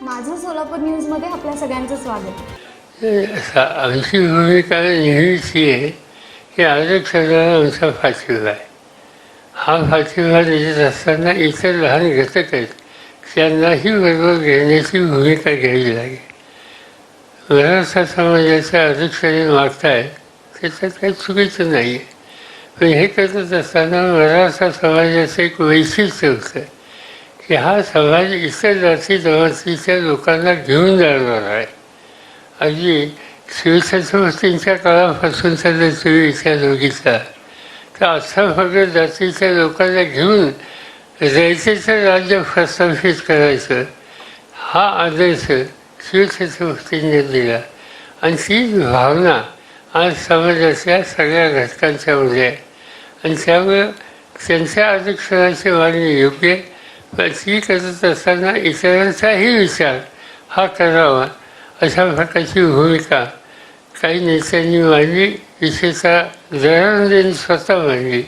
सोलापूर न्यूजमध्ये आपल्या सगळ्यांचं स्वागत. आमची भूमिका नेहमीची आहे की आरक्षणाला आमचा पाठिंबा आहे. हा पाठिंबा देत असताना इतर लहान घटक आहेत त्यांनाही बरोबर घेण्याची भूमिका घ्यावी लागेल. मराठा समाजाचं आरक्षण मागताय त्याच्यात काही चुकीचं नाही आहे पण हे करत असताना मराठा समाजाचं एक वैशिष्ट्य होतं की हा समाज इतर जाती जमातीच्या लोकांना घेऊन जाणार आहे. अगदी शिवछत्रपतींच्या काळापासून जर तुम्ही दोघीचा. बघितला तर असा फक्त जातीच्या लोकांना घेऊन रयतेचं राज्य प्रस्थापित करायचं. हा आदर्श शिवछत्रपतींनी दिला. आणि ती भावना आज समाजाच्या सगळ्या घटकांच्यामध्ये आहे. आणि त्यामुळे त्यांच्या आरक्षणाची मागणी योग्य आहे ती करत असताना इतरांचाही विचार हा करावा अशा प्रकारची भूमिका काही नेत्यांनी मांडली विशेषतः दयानंदेंनी स्वतः मांडली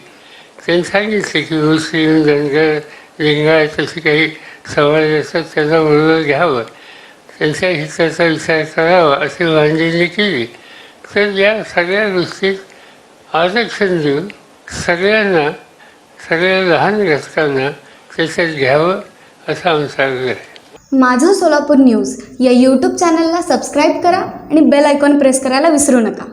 त्यांनी सांगितले की मुस्लिम धनगर लिंगायत अशी काही समाज असतात त्यांना बरोबर घ्यावं त्यांच्या हिताचा विचार करावा अशी मांडणी केली तर या सगळ्या गोष्टीत आरक्षण देऊन सगळ्यांना सगळ्या लहान घटकांना त्याच्यात घ्यावं असा आमचा आग्रह आहे. माझं सोलापूर न्यूज या यूट्यूब चॅनलला सबस्क्राईब करा आणि बेल आयकॉन प्रेस करायला विसरू नका.